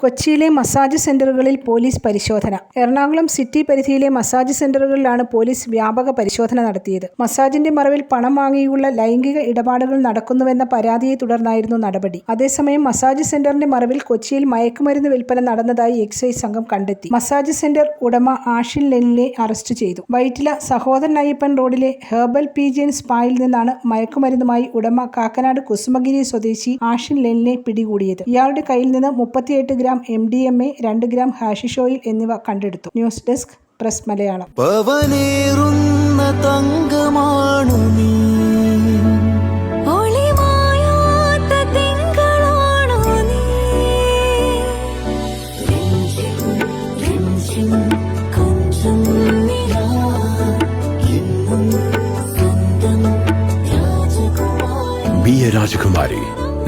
കൊച്ചിയിലെ മസാജ് സെന്ററുകളിൽ പോലീസ് പരിശോധന. എറണാകുളം സിറ്റി പരിധിയിലെ മസാജ് സെന്ററുകളിലാണ് പോലീസ് വ്യാപക പരിശോധന നടത്തിയത്. മസാജിന്റെ മറവിൽ പണം വാങ്ങിയുള്ള ലൈംഗിക ഇടപാടുകൾ നടക്കുന്നുവെന്ന പരാതിയെ തുടർന്നായിരുന്നു നടപടി. അതേസമയം മസാജ് സെന്ററിന്റെ മറവിൽ കൊച്ചിയിൽ മയക്കുമരുന്ന് വിൽപ്പന നടന്നതായി എക്സൈസ് സംഘം കണ്ടെത്തി. മസാജ് സെന്റർ ഉടമ ആഷിൻ ലെനിനെ അറസ്റ്റ് ചെയ്തു. വൈറ്റില സഹോദരൻ അയ്യപ്പൻ റോഡിലെ ഹെർബൽ പീജിയൻ സ്പായിൽ നിന്നാണ് മയക്കുമരുന്നുമായി ഉടമ കാക്കനാട് കുസുമഗിരി സ്വദേശി ആഷിൻ ലെനിനെ പിടികൂടിയത്. ഇയാളുടെ കയ്യിൽ നിന്ന് മുപ്പത്തിയെട്ട് gram M D M A രണ്ട് ഗ്രാം ഹാഷിഷ് ഓയിൽ എന്നിവ കണ്ടെടുത്തു. ന്യൂസ് ഡെസ്ക് പ്രസ് മലയാളം രാജകുമാരി തങ്കമാണു നീ. ഒളിമായാത്ത തിങ്കളാണോ